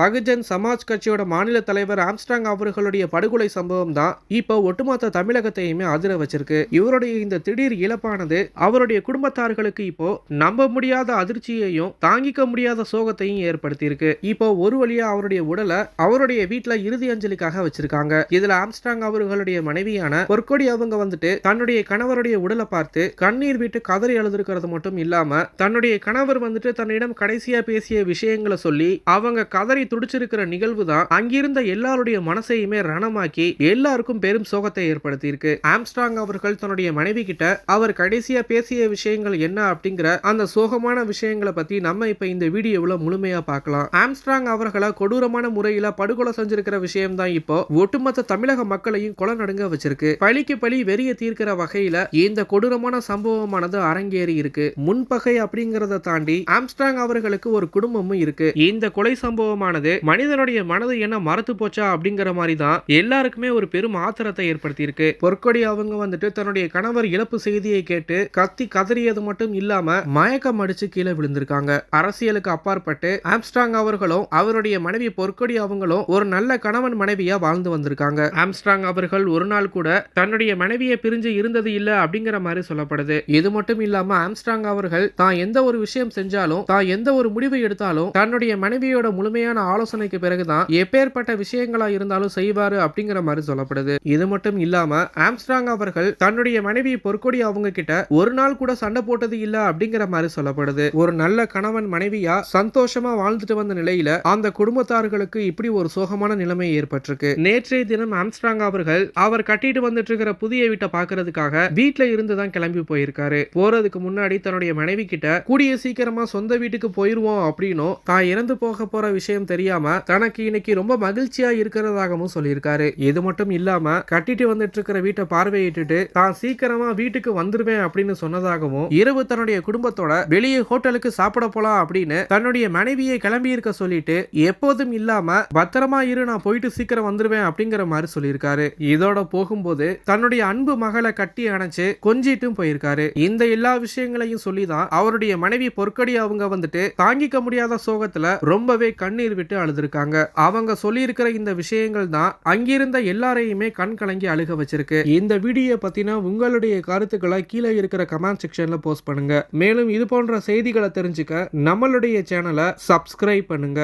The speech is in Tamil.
பகுஜன் சமாஜ் கட்சியோட மாநில தலைவர் ஆம்ஸ்டாங் அவர்களுடைய படுகொலை சம்பவம் தான் இப்போ ஒட்டுமொத்த தமிழகத்தையுமே அதிர வச்சிருக்கு. இவருடைய இந்த திடீர் இழப்பானது அவருடைய குடும்பத்தார்களுக்கு இப்போ நம்ப முடியாத அதிர்ச்சியையும் தாங்கிக்க முடியாத சோகத்தையும் ஏற்படுத்தியிருக்கு. இப்போ ஒரு வழியா அவருடைய உடலை அவருடைய வீட்டுல இறுதி அஞ்சலிக்காக வச்சிருக்காங்க. இதுல ஆம்ஸ்டாங் அவர்களுடைய மனைவியான பொற்கொடி அவங்க வந்துட்டு தன்னுடைய கணவருடைய உடலை பார்த்து கண்ணீர் விட்டு கதறி எழுதிருக்கிறது மட்டும் இல்லாம தன்னுடைய கணவர் வந்துட்டு தன்னிடம் கடைசியா பேசிய விஷயங்களை சொல்லி அவங்க கதறி துடிச்சிருக்கிற நிகழ்வு தான் அங்கிருந்த எல்லாருடைய மனசையுமே ரணமாக்கி எல்லாருக்கும் பெரும் சோகத்தை ஏற்படுத்தியிருக்கு. ஆம்ஸ்டாங் அவர்கள் தன்னுடைய மனைவி கிட்ட அவர் கடைசியா பேசிய விஷயங்கள் என்ன? அப்படிங்கிற அந்த சோகமான விஷயங்களை பத்தி நம்ம இப்ப இந்த வீடியோவில் முழுமையா பார்க்கலாம். ஆம்ஸ்ட்ராங் அவர்களை கொடூரமான முறையில படுகொலை செஞ்சிருக்கிற விஷயம் தான் இப்போ ஒட்டுமொத்த தமிழக மக்களையும் கொலை நடுங்க வச்சிருக்கு. பழிக்கு பழி வெறிய தீர்க்கிற வகையில இந்த கொடூரமான சம்பவமானது அரங்கேறி இருக்கு. முன்பகை அப்படிங்கறத தாண்டி ஆம்ஸ்ட்ராங் அவர்களுக்கு ஒரு குடும்பமும் இருக்கு. இந்த கொலை சம்பவமான சம்பவமானது மனிதனுடைய மனது என்ன மறத்து போச்சா? அப்படிங்கிற மாதிரி தான் எல்லாருக்குமே ஒரு பெரும் ஆத்திரத்தை ஏற்படுத்தி இருக்கு பொற்கொடி அவங்க வந்துட்டு தன்னுடைய கணவர் இழப்பு செய்தியை கேட்டு கத்தி கதறியது மட்டும் இல்லாம மயக்கம் அடிச்சு கீழே விழுந்திருக்காங்க. அரசியலுக்கு அப்பாற்பட்டு ஆம்ஸ்ட்ராங் அவர்களும் அவருடைய மனைவி பொற்கொடி அவங்களும் ஒரு நல்ல கணவன் மனைவியா வாழ்ந்து வந்திருக்காங்க. ஆம்ஸ்ட்ராங் அவர்கள் ஒரு நாள் கூட தன்னுடைய மனைவியை பிரிஞ்சு இருந்தது இல்ல அப்படிங்கிற மாதிரி சொல்லப்படுது. இது மட்டும் இல்லாம ஆம்ஸ்ட்ராங் அவர்கள் தான் எந்த ஒரு விஷயம் செஞ்சாலும் தான் எந்த ஒரு முடிவு எடுத்தாலும் தன்னுடைய மனைவியோட முழுமையான ஆலோசனைக்கு பிறகுதான் எப்பேற்பட்ட விஷயங்களா இருந்தாலும் செய்வாரு அப்படிங்கிற மாதிரி சொல்லப்படுது. இது மட்டும் இல்லாம ஆம்ஸ்ட்ராங் அவர்கள் தன்னுடைய மனைவி பொற்கொடி அவங்க கிட்ட ஒரு நாள் கூட சண்டை போட்டது இல்ல அப்படிங்கிற மாதிரி சொல்லப்படுது. ஒரு நல்ல கணவன் மனைவியா சந்தோஷமா வாழ்ந்துட்டு வந்த நிலையில அந்த குடும்பத்தார்களுக்கு இப்படி ஒரு சோகமான நிலைமை ஏற்பட்டிருக்கு. நேற்றைய தினம் ஆம்ஸ்ட்ராங் அவர்கள் அவர் கட்டிட்டு வந்துட்டு இருக்கிற புதிய வீட்டை பாக்குறதுக்காக வீட்டுல இருந்து தான் கிளம்பி போயிருக்காரு. போறதுக்கு முன்னாடி தன்னுடைய மனைவி கிட்ட கூடிய சீக்கிரமா சொந்த வீட்டுக்கு போயிருவோம் அப்படின்னும் தான் இறந்து போக போற விஷயம் தெரியாம தனக்கு இன்னைக்கு ரொம்ப மகிழ்ச்சியா இருக்கிறதாகவும் சொல்லியிருக்காரு. இது மட்டும் இல்லாம கட்டிட்டு வந்துட்டு இருக்கிற வீட்டை பார்வையிட்டுட்டு தான் சீக்கிரமா வீட்டுக்கு வந்துருவேன் அப்படின்னு சொன்னதாகவும் இரவு தன்னுடைய குடும்பத்தோட வெளியே ஹோட்டலுக்கு சாப்பிட போலாம் அப்படின்னு தன்னுடைய மனைவியை கிளம்பி இருக்க சொல்லிட்டு எப்போதும் இல்லாம பத்திரமா இரு நான் போயிட்டு சீக்கிரம் வந்துருவேன் அப்படிங்கிற மாதிரி சொல்லியிருக்காரு. இதோட போகும்போது தன்னுடைய அன்பு மகளை கட்டி அணைச்சு கொஞ்சிட்டும் போயிருக்காரு. இந்த எல்லா விஷயங்களையும் சொல்லிதான் அவருடைய மனைவி பொற்கடி அவங்க வந்துட்டு தாங்கிக்க முடியாத சோகத்துல ரொம்பவே கண்ணீர் விட்டு அழுதுருக்காங்க. அவங்க சொல்லியிருக்கிற இந்த விஷயங்கள் தான் அங்கிருந்த எல்லாரையுமே கண் கலங்கி அழுக வச்சிருக்கு. இந்த வீடியோ பத்தின உங்களுடைய கருத்துக்களை கீழே இருக்கிற கமெண்ட் செக்ஷன்ல போஸ்ட் பண்ணுங்க. மேலும் இது போன்ற செய்திகளை தெரிஞ்சுக்க நம்மளுடைய சேனலை சப்ஸ்கிரைப் பண்ணுங்க.